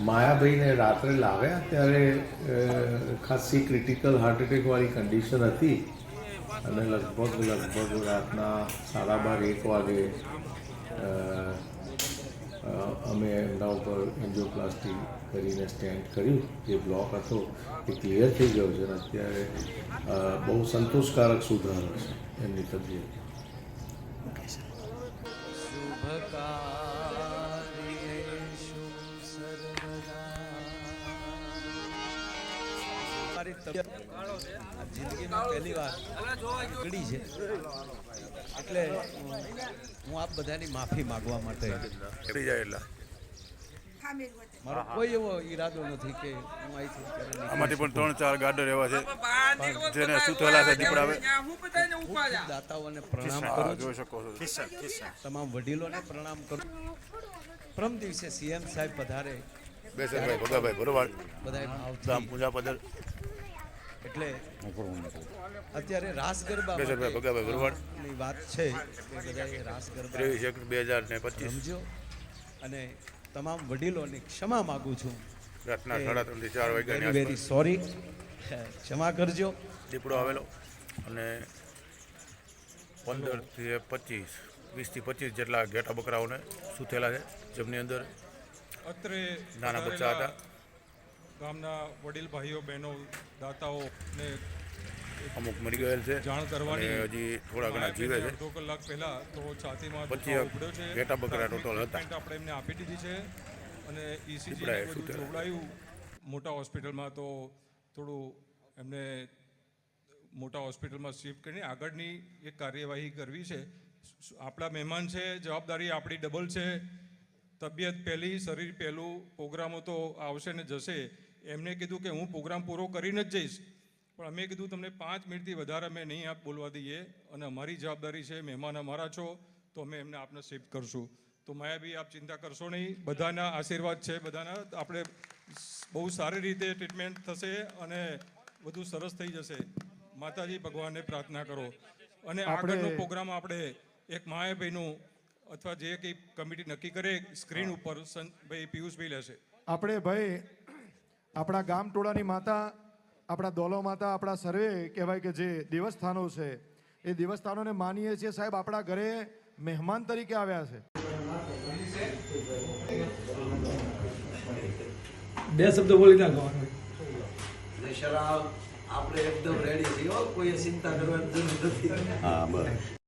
માયાભાઈને રાત્રે લાવ્યા ત્યારે ખાસી ક્રિટિકલ હાર્ટ એટેકવાળી કન્ડિશન હતી અને લગભગ લગભગ રાતના સાડા બાર, એક વાગે અમે એમના ઉપર એન્જિયોપ્લાસ્ટી કરીને સ્ટેન્ડ કર્યું, જે બ્લોક હતો, એ ક્લિયર થઈ ગયો છે અને અત્યારે બહુ સંતોષકારક સુધારો છે એમની તબિયત. શુભકાર્યેષુ જિંદગીમાં પહેલી વાર બગડી છે એટલે હું આપ બધાની માફી માંગવા માટે મારો કોઈ એવો ઈરાદો નથી કે હું અહીંથી આમાંથી પણ ત્રણ ચાર ગાર્ડર એવા છે. જેને થયેલા છે દીપડા હું દાતાઓને પ્રણામ કરું. જોઈ શકો છો. તમામ વડીલોને પ્રણામ કરું. પ્રમ દિવસે સીએમ સાહેબ પધારે. બેસનભાઈ ભગાભાઈ ભરવાડ બધાએ રામ પૂજા પદર એટલે અત્યારે રાસ ગરબા ભગાભાઈ વાત છે કે બધાએ રાસ ગરબા ત્રેવીસ એક બે હજાર ને પચીસ. રમજો અને તમામ વડીલોની ક્ષમા માગું છું. રાતના સાડા ત્રણથી ચાર વાગ્યા વેરી વેરી સોરી ક્ષમા કરજો. દીપડો આવેલો અને પંદરથી પચીસ વીસથી પચીસ જેટલા ઘેટા બકરાઓને સૂતેલા છે. જેમની અંદર અત્રે નાના બચ્ચા હતા. ગામના વડીલ ભાઈઓ બહેનો દાતાઓ ને અમુક મરી ગયેલ છે. જાણ કરવાની હજી થોડા ઘણા જીવે છે. અડધો કલાક પહેલા તો છાતીમાં ઉપડ્યો છે. ઘેટા બકરા ટોટલ હતા. આપણે એમને આપી દીધી છે અને ઈસીજી દીપડાએ બધું જોવડાયું. મોટા હોસ્પિટલમાં તો થોડું એમને મોટા હોસ્પિટલમાં શિફ્ટ કરીને આગળની એક કાર્યવાહી કરવી છે. આપણા મહેમાન છે જવાબદારી આપણી ડબલ છે. તબિયત પહેલી શરીર પહેલું પ્રોગ્રામો તો આવશે ને જશે. એમને કીધું કે હું પ્રોગ્રામ પૂરો કરીને જ જઈશ. પણ અમે કીધું તમને પાંચ મિનિટથી વધારે અમે નહીં આપ બોલવા દઈએ અને અમારી જવાબદારી છે મહેમાન અમારા છો તો અમે એમને આપને શિફ્ટ કરશું. તો માયાબી આપ ચિંતા કરશો નહીં. બધાના આશીર્વાદ છે બધાના. આપણે બહુ સારી રીતે ટ્રીટમેન્ટ થશે અને બધું સરસ થઈ જશે. માતાજી ભગવાનને પ્રાર્થના કરો. અને આગળનો પ્રોગ્રામ આપણે એક માયાભાઈનું અથવા જે કંઈ કમિટી નક્કી કરે સ્ક્રીન ઉપર ભાઈ પિયુષભાઈ લેશે. આપણે ભાઈ આપણા ગામ ટોળાની માતા આપણા દોલો માતા આપણા સર્વે કહેવાય કે જે દેવસ્થાનો છે એ દેવસ્થાનોને માનીએ છીએ. સાહેબ આપણા ઘરે મહેમાન તરીકે આવ્યા છે. બે શબ્દ બોલી નાખવાનું આપણે એકદમ રેડી છીએ કોઈ ચિંતા કરવાની જરૂર નથી. હા બસ.